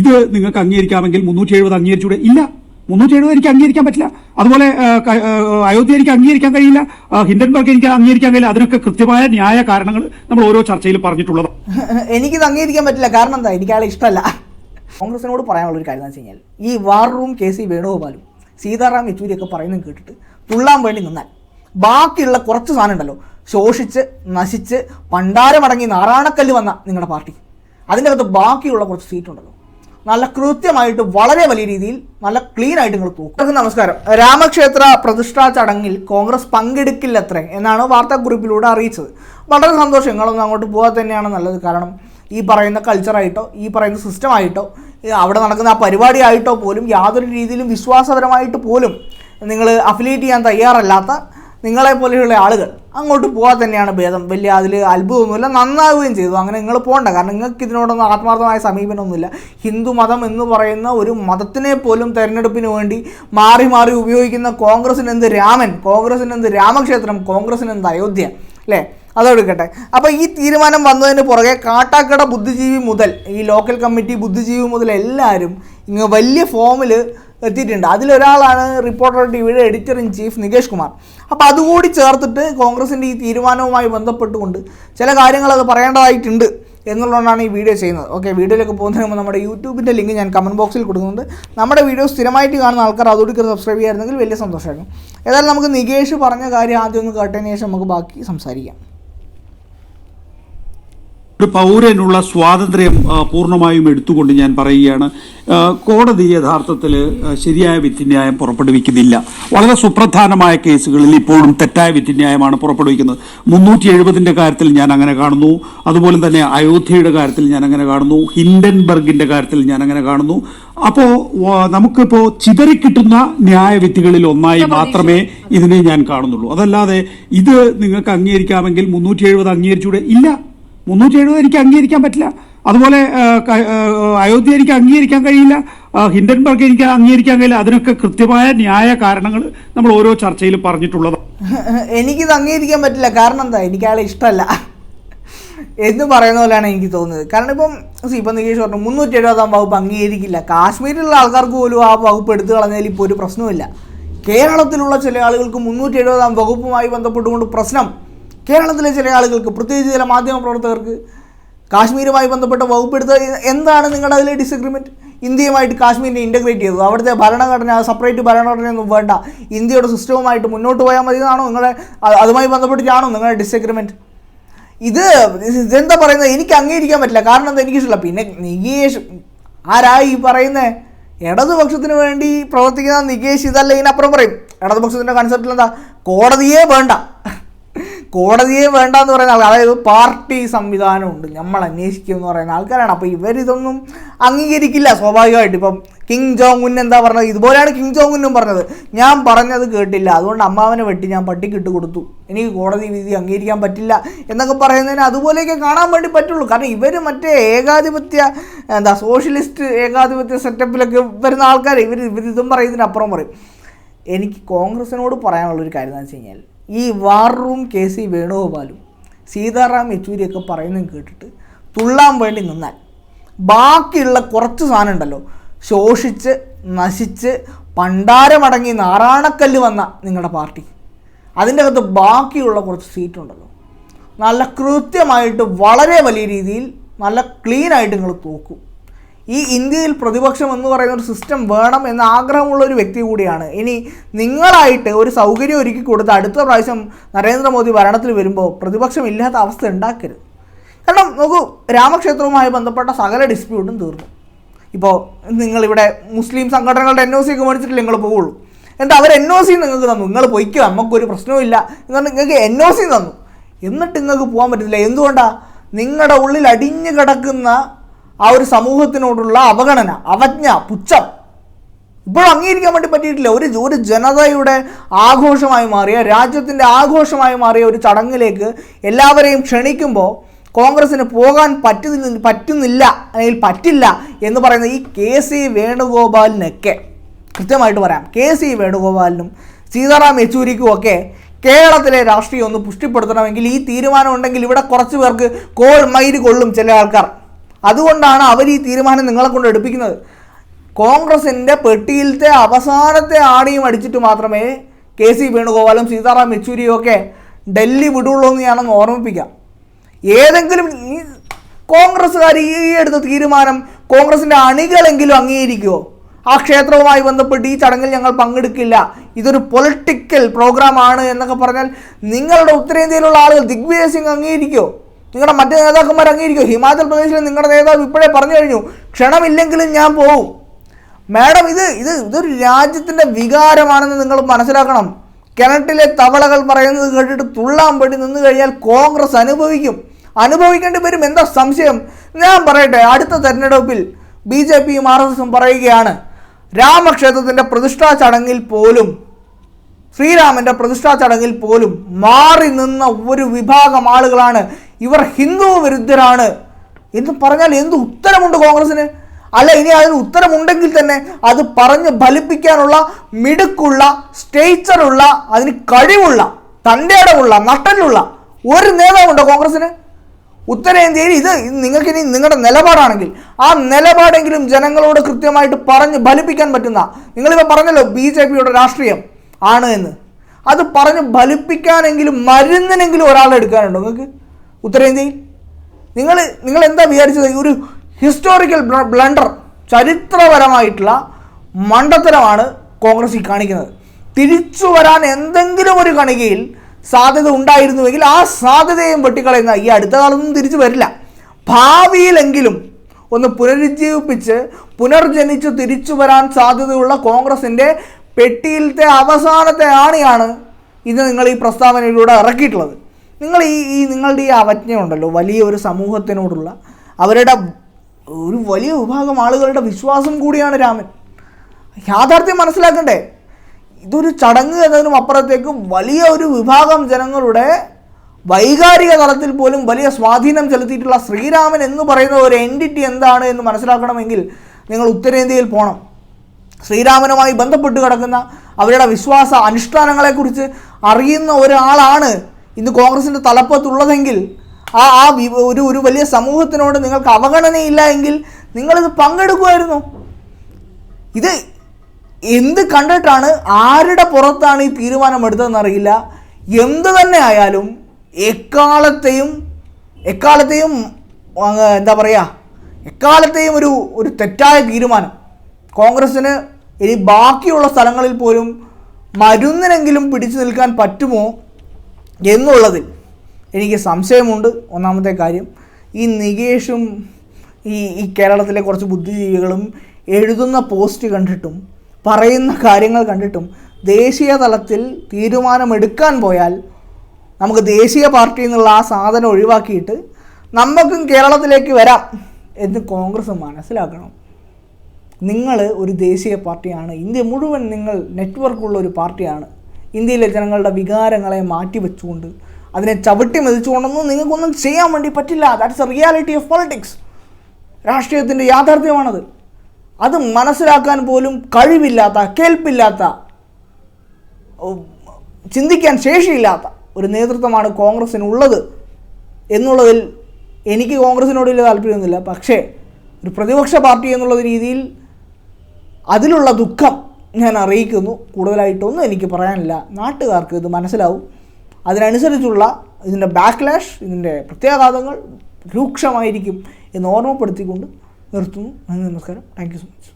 ഇത് നിങ്ങൾക്ക് അംഗീകരിക്കാമെങ്കിൽ മുന്നൂറ്റി എഴുപത് അംഗീകരിച്ചൂടെ? ഇല്ല. മുന്നൂറ്റി എഴുപത് എനിക്ക് അംഗീകരിക്കാൻ പറ്റില്ല. അതുപോലെ അയോധ്യ എനിക്ക് അംഗീകരിക്കാൻ കഴിയില്ല. ഹിൻഡൻബർഗ് എനിക്ക് അംഗീകരിക്കാൻ കഴിയില്ല. അതിനൊക്കെ കൃത്യമായ ന്യായ കാരണങ്ങൾ നമ്മൾ ഓരോ ചർച്ചയിൽ പറഞ്ഞിട്ടുള്ളത്. എനിക്കിത് അംഗീകരിക്കാൻ പറ്റില്ല. കാരണം എന്താ? എനിക്ക് ആളെ ഇഷ്ടമല്ല. കോൺഗ്രസിനോട് പറയാനുള്ള ഒരു കാര്യം എന്ന് വെച്ച് കഴിഞ്ഞാൽ ഈ വാർ റൂം കെ സി വേണുഗോപാലും സീതാറാം യെച്ചൂരിയൊക്കെ പറയുന്നത് കേട്ടിട്ട് തുള്ളാൻ വേണ്ടി നിന്നാൽ ബാക്കിയുള്ള കുറച്ച് സാധനം ഉണ്ടല്ലോ ശോഷിച്ച് നശിച്ച് പണ്ടാരമടങ്ങി നാറാണക്കല്ല് വന്ന നിങ്ങളുടെ പാർട്ടി. അതിന്റെ അകത്ത് ബാക്കിയുള്ള കുറച്ച് സീറ്റ് ഉണ്ടല്ലോ നല്ല കൃത്യമായിട്ട് വളരെ വലിയ രീതിയിൽ നല്ല ക്ലീൻ ആയിട്ട് നിങ്ങൾ തൂക്കും. നമസ്കാരം. രാമക്ഷേത്ര പ്രതിഷ്ഠാ ചടങ്ങിൽ കോൺഗ്രസ് പങ്കെടുക്കില്ലത്രേ എന്നാണ് വാർത്താക്കുറിപ്പിലൂടെ അറിയിച്ചത്. വളരെ സന്തോഷം. നിങ്ങളൊന്നും അങ്ങോട്ട് പോകാൻ തന്നെയാണ് നല്ലത്. കാരണം ഈ പറയുന്ന കൾച്ചറായിട്ടോ ഈ പറയുന്ന സിസ്റ്റമായിട്ടോ അവിടെ നടക്കുന്ന ആ പരിപാടി ആയിട്ടോ പോലും യാതൊരു രീതിയിലും വിശ്വാസപരമായിട്ട് പോലും നിങ്ങൾ അഫിലിയേറ്റ് ചെയ്യാൻ തയ്യാറല്ലാത്ത നിങ്ങളെ പോലെയുള്ള ആളുകൾ അങ്ങോട്ട് പോകാൻ തന്നെയാണ് ഭേദം. വലിയ അതിൽ അത്ഭുതമൊന്നുമില്ല നന്നാവുകയും ചെയ്തു. അങ്ങനെ നിങ്ങൾ പോകണ്ട. കാരണം നിങ്ങൾക്ക് ഇതിനോടൊന്നും ആത്മാർത്ഥമായ സമീപനമൊന്നുമില്ല. ഹിന്ദു മതം എന്ന് പറയുന്ന ഒരു മതത്തിനെ പോലും തെരഞ്ഞെടുപ്പിന് വേണ്ടി മാറി മാറി ഉപയോഗിക്കുന്ന കോൺഗ്രസിന് എന്ത് രാമൻ കോൺഗ്രസിന് എന്ത് രാമക്ഷേത്രം കോൺഗ്രസിന് എന്ത് അയോധ്യ അല്ലേ? അതെടുക്കട്ടെ അപ്പോൾ ഈ തീരുമാനം വന്നതിന് പുറകെ കാട്ടാക്കട ബുദ്ധിജീവി മുതൽ ഈ ലോക്കൽ കമ്മിറ്റി ബുദ്ധിജീവി മുതൽ എല്ലാവരും ഇങ്ങ് വലിയ ഫോമിൽ എത്തിയിട്ടുണ്ട്. അതിലൊരാളാണ് റിപ്പോർട്ടർ ടി വിയുടെ editor in chief Nikesh Kumar. അപ്പോൾ അതുകൂടി ചേർത്തിട്ട് കോൺഗ്രസിന്റെ ഈ തീരുമാനവുമായി ബന്ധപ്പെട്ടുകൊണ്ട് ചില കാര്യങ്ങളത് പറയേണ്ടതായിട്ടുണ്ട് എന്നുള്ളതുകൊണ്ടാണ് ഈ വീഡിയോ ചെയ്യുന്നത്. ഓക്കെ വീഡിയോയിലേക്ക് പോകുന്നതിന് മുമ്പ് നമ്മുടെ യൂട്യൂബിന്റെ ലിങ്ക് ഞാൻ കമന്റ് ബോക്സിൽ കൊടുക്കുന്നുണ്ട്. നമ്മുടെ വീഡിയോ സ്ഥിരമായിട്ട് കാണുന്ന ആൾക്കാർ അതുകൂടി കയറി സബ്സ്ക്രൈബ് ചെയ്യായിരുന്നെങ്കിൽ വലിയ സന്തോഷമായിരുന്നു ഏതായാലും നമുക്ക് നികേഷ് പറഞ്ഞ കാര്യം ആദ്യം ഒന്ന് കേട്ടതിന് ശേഷം നമുക്ക് ബാക്കി സംസാരിക്കാം. ഒരു പൗരനുള്ള സ്വാതന്ത്ര്യം പൂർണമായും എടുത്തുകൊണ്ട് ഞാൻ പറയുകയാണ്. കോടതി യഥാർത്ഥത്തിൽ ശരിയായ വിധിന്യായം പുറപ്പെടുവിക്കുന്നില്ല. വളരെ സുപ്രധാനമായ കേസുകളിൽ ഇപ്പോഴും തെറ്റായ വിധിന്യായമാണ് പുറപ്പെടുവിക്കുന്നത്. മുന്നൂറ്റി എഴുപതിന്റെ കാര്യത്തിൽ ഞാൻ അങ്ങനെ കാണുന്നു. അതുപോലെ തന്നെ അയോധ്യയുടെ കാര്യത്തിൽ ഞാൻ അങ്ങനെ കാണുന്നു. ഹിൻഡൻബർഗിന്റെ കാര്യത്തിൽ ഞാൻ അങ്ങനെ കാണുന്നു. അപ്പോൾ നമുക്കിപ്പോൾ ചിതറി ചിതറിക്കിട്ടുന്ന ന്യായവിധികളിൽ ഒന്നായി മാത്രമേ ഇതിനെ ഞാൻ കാണുന്നുള്ളൂ. അതല്ലാതെ ഇത് നിങ്ങൾക്ക് അംഗീകരിക്കാമെങ്കിൽ മുന്നൂറ്റി എഴുപത് അംഗീകരിച്ചൂടെ ഇല്ല. മുന്നൂറ്റി എഴുപത് എനിക്ക് അംഗീകരിക്കാൻ പറ്റില്ല. അതുപോലെ അയോധ്യ എനിക്ക് അംഗീകരിക്കാൻ കഴിയില്ല. ഹിൻഡൻബർഗ് എനിക്ക് അംഗീകരിക്കാൻ കഴിയില്ല. അതിനൊക്കെ കൃത്യമായ ന്യായ കാരണങ്ങൾ നമ്മൾ ഓരോ ചർച്ചയിലും പറഞ്ഞിട്ടുള്ളത് എനിക്കിത് അംഗീകരിക്കാൻ പറ്റില്ല. കാരണം എന്താ? എനിക്ക് അയാളെ ഇഷ്ടമല്ല. എന്ന് പറയുന്ന പോലെയാണ് എനിക്ക് തോന്നുന്നത് കാരണം ഇപ്പം സി ഇപ്പം നികേഷ് പറഞ്ഞു മുന്നൂറ്റി എഴുപതാം വകുപ്പ് അംഗീകരിക്കില്ല. കാശ്മീരിലുള്ള ആൾക്കാർക്ക് പോലും ആ വകുപ്പ് എടുത്തു കളഞ്ഞാൽ ഇപ്പോൾ ഒരു പ്രശ്നമില്ല കേരളത്തിലുള്ള ചില ആളുകൾക്ക് മുന്നൂറ്റി എഴുപതാം വകുപ്പുമായി ബന്ധപ്പെട്ടുകൊണ്ട് പ്രശ്നം കേരളത്തിലെ ചില ആളുകൾക്ക് പ്രത്യേകിച്ച് ചില മാധ്യമ പ്രവർത്തകർക്ക് കാശ്മീരുമായി ബന്ധപ്പെട്ട വകുപ്പ് എടുത്ത എന്താണ് നിങ്ങളുടെ അതിലെ ഡിസഗ്രിമെന്റ് ഇന്ത്യയുമായിട്ട് കാശ്മീരിനെ ഇന്റഗ്രേറ്റ് ചെയ്തത്. അവിടുത്തെ ഭരണഘടന സെപ്പറേറ്റ് ഭരണഘടനയൊന്നും വേണ്ട. ഇന്ത്യയുടെ സിസ്റ്റവുമായിട്ട് മുന്നോട്ട് പോയാൽ മതി എന്നാണോ നിങ്ങളെ അതുമായി ബന്ധപ്പെട്ടിട്ടാണോ നിങ്ങളുടെ ഡിസഗ്രിമെന്റ് ഇത് ഇതെന്താ പറയുന്നത്? എനിക്ക് അംഗീകരിക്കാൻ പറ്റില്ല. കാരണം എന്താ എനിക്കിഷ്ടമില്ല. പിന്നെ നികേഷ് ആരായി ഈ പറയുന്നത് ഇടതുപക്ഷത്തിന് വേണ്ടി പ്രവർത്തിക്കുന്ന നികേഷ് ഇതല്ല ഇതിനപ്പുറം പറയും. ഇടതുപക്ഷത്തിന്റെ കൺസെപ്റ്റിൽ എന്താ? കോടതിയെ വേണ്ട. കോടതിയെ വേണ്ട എന്ന് പറയുന്ന ആൾക്കാർ അതായത് പാർട്ടി സംവിധാനമുണ്ട് നമ്മൾ അന്വേഷിക്കും എന്ന് പറയുന്ന ആൾക്കാരാണ്. അപ്പോൾ ഇവരിതൊന്നും അംഗീകരിക്കില്ല സ്വാഭാവികമായിട്ട്. ഇപ്പം കിങ് ജോങ് ഉൻ എന്താ പറഞ്ഞത്? ഇതുപോലെയാണ് കിങ് ജോങ് ഉന്നും പറഞ്ഞത്. ഞാൻ പറഞ്ഞത് കേട്ടില്ല. അതുകൊണ്ട് അമ്മാവനെ വെട്ടി ഞാൻ പട്ടിക്കിട്ട് കൊടുത്തു. എനിക്ക് കോടതി വിധി അംഗീകരിക്കാൻ പറ്റില്ല എന്നൊക്കെ പറയുന്നതിന് അതുപോലെയൊക്കെ കാണാൻ വേണ്ടി പറ്റുള്ളൂ. കാരണം ഇവർ മറ്റേ ഏകാധിപത്യ എന്താ സോഷ്യലിസ്റ്റ് ഏകാധിപത്യ സെറ്റപ്പിലൊക്കെ വരുന്ന ആൾക്കാർ ഇവർ ഇവരിതും പറയുന്നതിനപ്പുറം പറയും. എനിക്ക് കോൺഗ്രസിനോട് പറയാനുള്ളൊരു കാര്യം എന്ന് വെച്ച് കഴിഞ്ഞാൽ ഈ വാർ റൂം കെ സി വേണുഗോപാലും സീതാറാം യെച്ചൂരിയൊക്കെ പറയുന്നത് കേട്ടിട്ട് തുള്ളാൻ വേണ്ടി നിന്നാൽ. ബാക്കിയുള്ള കുറച്ച് സാധനം ഉണ്ടല്ലോ. ശോഷിച്ച് നശിച്ച് പണ്ടാരമടങ്ങി നാറാണക്കല്ല് വന്ന നിങ്ങളുടെ പാർട്ടി. അതിന്റെ അകത്ത് ബാക്കിയുള്ള കുറച്ച് സീറ്റുണ്ടല്ലോ നല്ല കൃത്യമായിട്ട് വളരെ വലിയ രീതിയിൽ നല്ല ക്ലീനായിട്ട് നിങ്ങൾ തോക്കും. ഈ ഇന്ത്യയിൽ പ്രതിപക്ഷം എന്ന് പറയുന്ന ഒരു സിസ്റ്റം വേണം എന്ന ആഗ്രഹമുള്ള ഒരു വ്യക്തി കൂടിയാണ്. ഇനി നിങ്ങളായിട്ട് ഒരു സൗകര്യം ഒരുക്കി കൊടുത്ത് അടുത്ത പ്രാവശ്യം നരേന്ദ്രമോദി ഭരണത്തിൽ വരുമ്പോൾ പ്രതിപക്ഷം ഇല്ലാത്ത അവസ്ഥ ഉണ്ടാക്കരുത്. കാരണം നോക്കൂ രാമക്ഷേത്രവുമായി ബന്ധപ്പെട്ട സകല ഡിസ്പ്യൂട്ടും തീർന്നു. ഇപ്പോൾ നിങ്ങളിവിടെ മുസ്ലിം സംഘടനകളുടെ എൻ ഒ സി ഒക്കെ മേടിച്ചിട്ടില്ല നിങ്ങൾ പോവുള്ളൂ. എന്നിട്ട് അവർ എൻ ഒ സി നിങ്ങൾക്ക് തന്നു? നിങ്ങൾ പൊയ്ക്കോ നമുക്കൊരു പ്രശ്നവുമില്ല പറഞ്ഞാൽ നിങ്ങൾക്ക് എൻ ഒ സി തന്നു. എന്നിട്ട് നിങ്ങൾക്ക് പോകാൻ പറ്റില്ല എന്തുകൊണ്ടാണ് നിങ്ങളുടെ ഉള്ളിൽ അടിഞ്ഞു കിടക്കുന്ന ആ ഒരു സമൂഹത്തിനോടുള്ള അവഗണന അവജ്ഞ പുച്ഛം ഇപ്പോഴും അംഗീകരിക്കാൻ വേണ്ടി പറ്റിയിട്ടില്ല. ഒരു ഒരു ജനതയുടെ ആഘോഷമായി മാറിയ രാജ്യത്തിന്റെ ആഘോഷമായി മാറിയ ഒരു ചടങ്ങിലേക്ക് എല്ലാവരെയും ക്ഷണിക്കുമ്പോൾ കോൺഗ്രസ്സിന് പോകാൻ പറ്റുന്നില്ല പറ്റുന്നില്ല അല്ലെങ്കിൽ പറ്റില്ല എന്ന് പറയുന്ന ഈ കെ സി വേണുഗോപാലിനൊക്കെ കൃത്യമായിട്ട് പറയാം. കെ സി വേണുഗോപാലിനും സീതാറാം യെച്ചൂരിക്കും ഒക്കെ കേരളത്തിലെ രാഷ്ട്രീയം ഒന്ന് പുഷ്ടിപ്പെടുത്തണമെങ്കിൽ ഈ തീരുമാനം ഉണ്ടെങ്കിൽ ഇവിടെ കുറച്ച് പേർക്ക് കോൾ മൈര് കൊള്ളും ചില ആൾക്കാർ. അതുകൊണ്ടാണ് അവർ ഈ തീരുമാനം നിങ്ങളെ കൊണ്ട് എടുപ്പിക്കുന്നത്. കോൺഗ്രസിന്റെ പെട്ടിയിലത്തെ അവസാനത്തെ ആണിയും അടിച്ചിട്ട് മാത്രമേ കെ സി വേണുഗോപാലും സീതാറാം യെച്ചൂരിയും ഒക്കെ ഡൽഹി വിടുള്ളൂ എന്ന് ഞാനൊന്ന് ഓർമ്മിപ്പിക്കാം. ഏതെങ്കിലും കോൺഗ്രസ്സുകാർ ഈ എടുത്ത തീരുമാനം കോൺഗ്രസിന്റെ അണികളെങ്കിലും അംഗീകരിക്കുമോ ആ ക്ഷേത്രവുമായി ബന്ധപ്പെട്ട് ഈ ചടങ്ങിൽ ഞങ്ങൾ പങ്കെടുക്കില്ല. ഇതൊരു പൊളിറ്റിക്കൽ പ്രോഗ്രാമാണ് എന്നൊക്കെ പറഞ്ഞാൽ നിങ്ങളുടെ ഉത്തരേന്ത്യയിലുള്ള ആളുകൾ ദിഗ്വിജയ് സിംഗ് അംഗീകരിക്കുമോ നിങ്ങളുടെ മറ്റു നേതാക്കന്മാർ അംഗീകരിക്കുമോ ഹിമാചൽ പ്രദേശിലെ നിങ്ങളുടെ നേതാവ് ഇപ്പോഴേ പറഞ്ഞു കഴിഞ്ഞു ക്ഷണമില്ലെങ്കിലും ഞാൻ പോവും. മാഡം ഇത് ഇത് ഇതൊരു രാജ്യത്തിന്റെ വികാരമാണെന്ന് നിങ്ങൾ മനസ്സിലാക്കണം. കിണറ്റിലെ തവളകൾ പറയുന്നത് കേട്ടിട്ട് തുള്ളാൻ വേണ്ടി നിന്ന് കഴിഞ്ഞാൽ കോൺഗ്രസ് അനുഭവിക്കും. അനുഭവിക്കേണ്ടി വരും എന്താ സംശയം? ഞാൻ പറയട്ടെ അടുത്ത തെരഞ്ഞെടുപ്പിൽ ബി ജെ പിയും ആർ എസ് എസും പറയുകയാണ് രാമക്ഷേത്രത്തിന്റെ പ്രതിഷ്ഠാ ചടങ്ങിൽ പോലും ശ്രീരാമന്റെ പ്രതിഷ്ഠാ ചടങ്ങിൽ പോലും മാറി നിന്ന ഒരു വിഭാഗം ആളുകളാണ് ഇവർ ഹിന്ദു വിരുദ്ധരാണ് എന്ന് പറഞ്ഞാൽ എന്ത് ഉത്തരമുണ്ട് കോൺഗ്രസിന്? അല്ല ഇനി അതിന് ഉത്തരമുണ്ടെങ്കിൽ തന്നെ അത് പറഞ്ഞ് ഫലിപ്പിക്കാനുള്ള മിടുക്കുള്ള സ്റ്റേച്ചറുള്ള അതിന് കഴിവുള്ള തന്റെ ഇടമുള്ള നട്ടലുള്ള ഒരു നേതാവുണ്ടോ കോൺഗ്രസിന്? ഉത്തരേന്ത്യയിൽ ഇത് നിങ്ങൾക്ക് ഇനി നിങ്ങളുടെ നിലപാടാണെങ്കിൽ ആ നിലപാടെങ്കിലും ജനങ്ങളോട് കൃത്യമായിട്ട് പറഞ്ഞ് ഫലിപ്പിക്കാൻ പറ്റുന്ന നിങ്ങളിപ്പോൾ പറഞ്ഞല്ലോ ബി ജെ പിയുടെ രാഷ്ട്രീയം ആണ് എന്ന്. അത് പറഞ്ഞ് ഫലിപ്പിക്കാനെങ്കിലും മരുന്നിനെങ്കിലും ഒരാളെ എടുക്കാനുണ്ടോ നിങ്ങൾക്ക്? ഉത്തരേന്ത്യയിൽ. നിങ്ങൾ നിങ്ങൾ എന്താ വിചാരിച്ചത്? ഒരു ഹിസ്റ്റോറിക്കൽ ബ്ലണ്ടർ ചരിത്രപരമായിട്ടുള്ള മണ്ടത്തരമാണ് കോൺഗ്രസ് ഈ കാണിക്കുന്നത്. തിരിച്ചു വരാൻ എന്തെങ്കിലും ഒരു കണികയിൽ സാധ്യത ഉണ്ടായിരുന്നുവെങ്കിൽ ആ സാധ്യതയും വെട്ടിക്കളയുന്ന ഈ അടുത്ത കാലത്തൊന്നും തിരിച്ചു വരില്ല. ഭാവിയിലെങ്കിലും ഒന്ന് പുനരുജ്ജീവിപ്പിച്ച് പുനർജനിച്ച് തിരിച്ചു വരാൻ സാധ്യതയുള്ള കോൺഗ്രസിന്റെ പെട്ടിയിലത്തെ അവസാനത്തെ ആണിയാണ് ഇന്ന് നിങ്ങൾ ഈ പ്രസ്താവനയിലൂടെ ഇറക്കിയിട്ടുള്ളത്. നിങ്ങൾ ഈ ഈ നിങ്ങളുടെ ഈ അവജ്ഞയുണ്ടല്ലോ വലിയ ഒരു സമൂഹത്തിനോടുള്ള അവരുടെ ഒരു വലിയ വിഭാഗം ആളുകളുടെ വിശ്വാസം കൂടിയാണ് രാമൻ. യാഥാർത്ഥ്യം മനസ്സിലാക്കണ്ടേ? ഇതൊരു ചടങ്ങ് എന്നതിനും അപ്പുറത്തേക്ക് വലിയ ഒരു വിഭാഗം ജനങ്ങളുടെ വൈകാരിക തലത്തിൽ പോലും വലിയ സ്വാധീനം ചെലുത്തിയിട്ടുള്ള ശ്രീരാമൻ എന്ന് പറയുന്ന ഒരു എന്റിറ്റി എന്താണ് എന്ന് മനസ്സിലാക്കണമെങ്കിൽ നിങ്ങൾ ഉത്തരേന്ത്യയിൽ പോകണം ശ്രീരാമനുമായി ബന്ധപ്പെട്ട് കിടക്കുന്ന അവരുടെ വിശ്വാസ അനുഷ്ഠാനങ്ങളെക്കുറിച്ച് അറിയുന്ന ഒരാളാണ് ഇന്ന് കോൺഗ്രസിന്റെ തലപ്പത്തുള്ളതെങ്കിൽ ആ ആ ഒരു ഒരു വലിയ സമൂഹത്തിനോട് നിങ്ങൾക്ക് അവഗണനയില്ല എങ്കിൽ നിങ്ങളിത് പങ്കെടുക്കുമായിരുന്നു. ഇത് എന്ത് കണ്ടിട്ടാണ് ആരുടെ പുറത്താണ് ഈ തീരുമാനം എടുത്തതെന്ന് അറിയില്ല എന്ത് തന്നെ ആയാലും എക്കാലത്തെയും എക്കാലത്തെയും എന്താ പറയുക എക്കാലത്തെയും ഒരു ഒരു തെറ്റായ തീരുമാനം. കോൺഗ്രസ്സിന് ഇനി ബാക്കിയുള്ള സ്ഥലങ്ങളിൽ പോലും മരുന്നിനെങ്കിലും പിടിച്ചു നിൽക്കാൻ പറ്റുമോ എന്നുള്ളതിൽ എനിക്ക് സംശയമുണ്ട്. ഒന്നാമത്തെ കാര്യം ഈ നികേഷും ഈ ഈ കേരളത്തിലെ കുറച്ച് ബുദ്ധിജീവികളും എഴുതുന്ന പോസ്റ്റ് കണ്ടിട്ടും പറയുന്ന കാര്യങ്ങൾ കണ്ടിട്ടും ദേശീയ തലത്തിൽ തീരുമാനമെടുക്കാൻ പോയാൽ നമുക്ക് ദേശീയ പാർട്ടി എന്നുള്ള ആ സാധനം ഒഴിവാക്കിയിട്ട് നമുക്കും കേരളത്തിലേക്ക് വരാം എന്ന് കോൺഗ്രസ് മനസ്സിലാക്കണം. നിങ്ങൾ ഒരു ദേശീയ പാർട്ടിയാണ്. ഇന്ത്യ മുഴുവൻ നിങ്ങൾ നെറ്റ്വർക്കുള്ള ഒരു പാർട്ടിയാണ്. ഇന്ത്യയിലെ ജനങ്ങളുടെ വികാരങ്ങളെ മാറ്റി വെച്ചുകൊണ്ട് അതിനെ ചവിട്ടി മതിച്ചുകൊണ്ടൊന്നും നിങ്ങൾക്കൊന്നും ചെയ്യാൻ വേണ്ടി പറ്റില്ല. That's a reality of politics രാഷ്ട്രീയത്തിന്റെ യാഥാർത്ഥ്യമാണത്. അത് മനസ്സിലാക്കാൻ പോലും കഴിവില്ലാത്ത കേൾപ്പില്ലാത്ത ചിന്തിക്കാൻ ശേഷിയില്ലാത്ത ഒരു നേതൃത്വമാണ് കോൺഗ്രസ്സിനുള്ളത് എന്നുള്ളതിൽ എനിക്ക് കോൺഗ്രസ്സിനോട് വലിയ താല്പര്യമൊന്നുമില്ല. പക്ഷേ ഒരു പ്രതിപക്ഷ പാർട്ടി എന്നുള്ള രീതിയിൽ അതിലുള്ള ദുഃഖം ഞാൻ അറിയിക്കുന്നു. കൂടുതലായിട്ടൊന്നും എനിക്ക് പറയാനില്ല. നാട്ടുകാർക്ക് ഇത് മനസ്സിലാവും. അതിനനുസരിച്ചുള്ള ഇതിന്റെ ബാക്ക്ലാഷ് ഇതിന്റെ പ്രത്യാഘാതങ്ങൾ രൂക്ഷമായിരിക്കും എന്ന് ഓർമ്മപ്പെടുത്തിക്കൊണ്ട് നിർത്തുന്നു. നന്ദി നമസ്കാരം. Thank so much